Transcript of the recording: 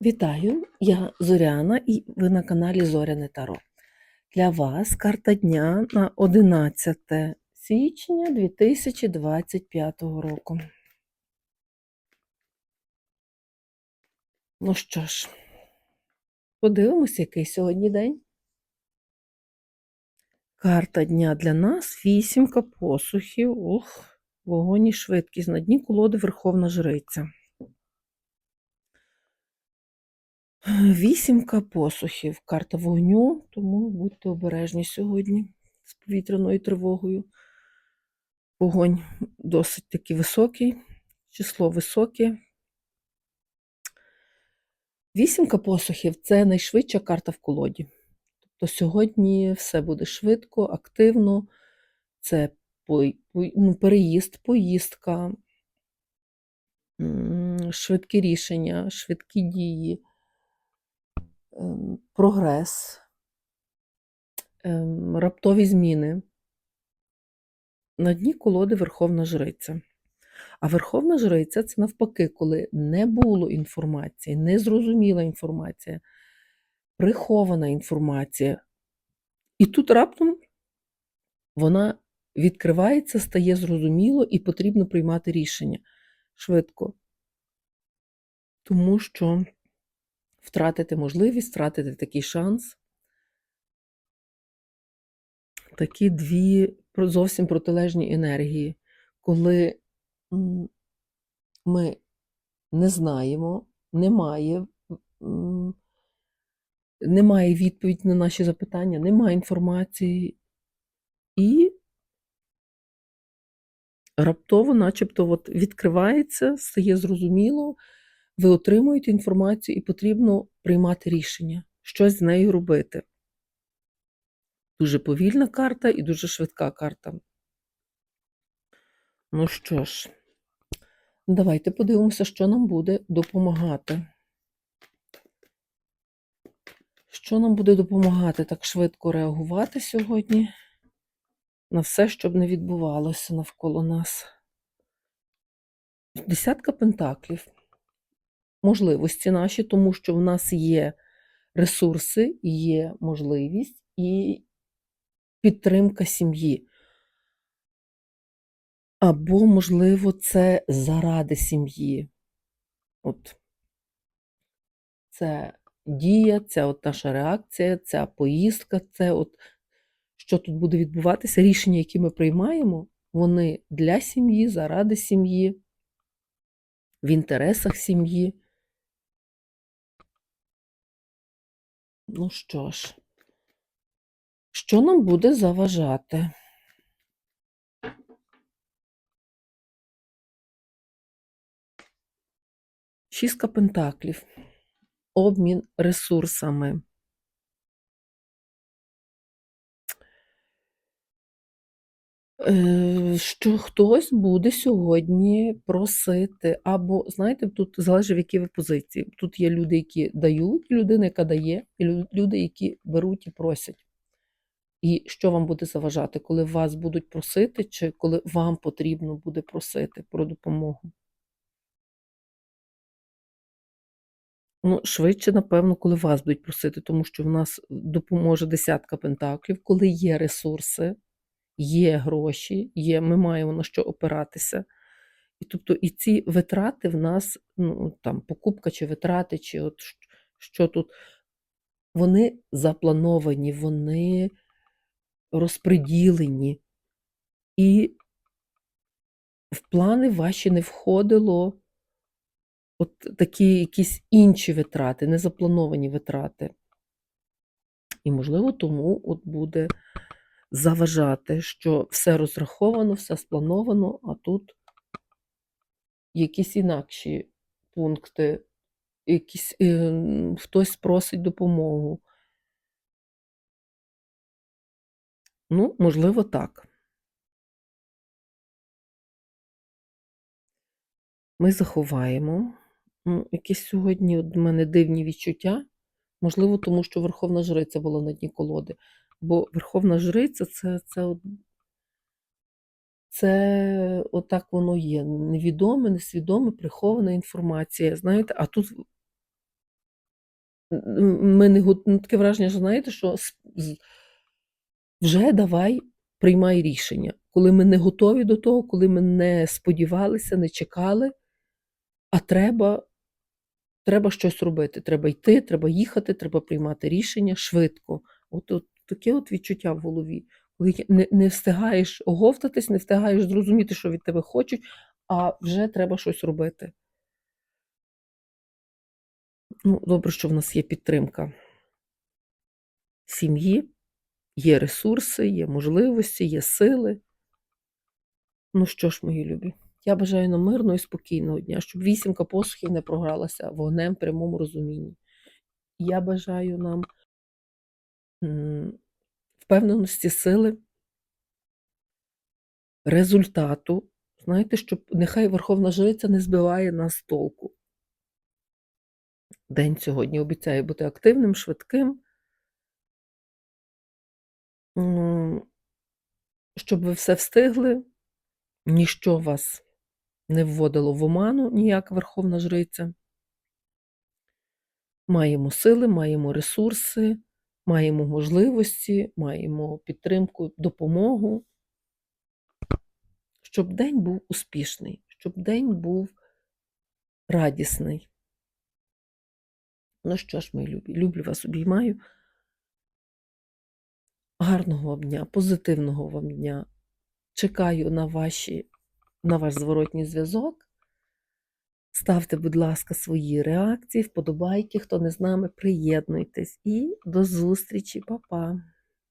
Вітаю, я Зоряна і ви на каналі Зоряне Таро. Для вас карта дня на 11 січня 2025 року. Ну що ж, подивимось, який сьогодні день. Карта дня для нас вісімка посухів. Ух, вогонь і швидкість. На дні колоди Верховна Жриця. Вісімка посухів. Карта вогню, тому будьте обережні сьогодні з повітряною тривогою. Вогонь досить таки високий, число високе. Вісімка посухів це найшвидша карта в колоді. Тобто сьогодні все буде швидко, активно. Це ну, переїзд, поїздка, швидкі рішення, швидкі дії прогрес, ем, раптові зміни. На дні колоди Верховна Жриця. А Верховна Жриця це навпаки, коли не було інформації, незрозуміла інформація, прихована інформація. І тут раптом вона відкривається, стає зрозуміло і потрібно приймати рішення швидко. Тому що втратити можливість, втратити такий шанс. Такі дві зовсім протилежні енергії, коли ми не знаємо, немає, немає відповіді на наші запитання, немає інформації, і раптово, начебто, от відкривається, стає зрозуміло, ви отримуєте інформацію і потрібно приймати рішення, щось з нею робити. Дуже повільна карта і дуже швидка карта. Ну що ж, давайте подивимося, що нам буде допомагати. Що нам буде допомагати так швидко реагувати сьогодні на все, щоб не відбувалося навколо нас? Десятка пентаклів. Можливості наші, тому що в нас є ресурси, є можливість і підтримка сім'ї. Або, можливо, це заради сім'ї. От це дія, це от наша реакція, ця поїздка, це от що тут буде відбуватися, рішення, які ми приймаємо, вони для сім'ї, заради сім'ї, в інтересах сім'ї. Ну що ж, що нам буде заважати? Шістка пентаклів. Обмін ресурсами. Що хтось буде сьогодні просити, або, знаєте, тут залежить, в якій ви позиції. Тут є люди, які дають, людина, яка дає, і люди, які беруть і просять. І що вам буде заважати, коли вас будуть просити, чи коли вам потрібно буде просити про допомогу? Ну, швидше, напевно, коли вас будуть просити, тому що в нас допоможе десятка пентаклів, коли є ресурси, є гроші, є, ми маємо на що опиратися. І тобто і ці витрати в нас, ну, там, покупка чи витрати, чи от що тут, вони заплановані, вони розпреділені. І в плани ваші не входило от такі якісь інші витрати, незаплановані витрати. І, можливо, тому от буде заважати, що все розраховано, все сплановано, а тут якісь інакші пункти, якісь, е, хтось просить допомогу. Ну, можливо, так. Ми заховаємо. Ну, якісь сьогодні в мене дивні відчуття. Можливо, тому що Верховна Жриця була на дні колоди. Бо Верховна Жриця це, це, це отак воно є. Невідоме, несвідоме, прихована інформація. Знаєте, а тут ми не ну, таке враження, що знаєте, що вже давай приймай рішення. Коли ми не готові до того, коли ми не сподівалися, не чекали, а треба, треба щось робити. Треба йти, треба їхати, треба приймати рішення швидко. От, от таке от відчуття в голові. Коли не, не встигаєш оговтатись, не встигаєш зрозуміти, що від тебе хочуть, а вже треба щось робити. Ну, добре, що в нас є підтримка сім'ї, є ресурси, є можливості, є сили. Ну що ж, мої любі, я бажаю нам мирного і спокійного дня, щоб вісімка посухів не програлася вогнем в прямому розумінні. Я бажаю нам впевненості, сили, результату. Знаєте, щоб нехай Верховна Жриця не збиває нас толку. День сьогодні обіцяє бути активним, швидким. Щоб ви все встигли, ніщо вас не вводило в оману, ніяка Верховна Жриця. Маємо сили, маємо ресурси, маємо можливості, маємо підтримку, допомогу. Щоб день був успішний, щоб день був радісний. Ну що ж, мої любі, люблю вас, обіймаю. Гарного вам дня, позитивного вам дня. Чекаю на, ваші, на ваш зворотній зв'язок. Ставте, будь ласка, свої реакції, вподобайки. Хто не з нами, приєднуйтесь. І до зустрічі, Па-па!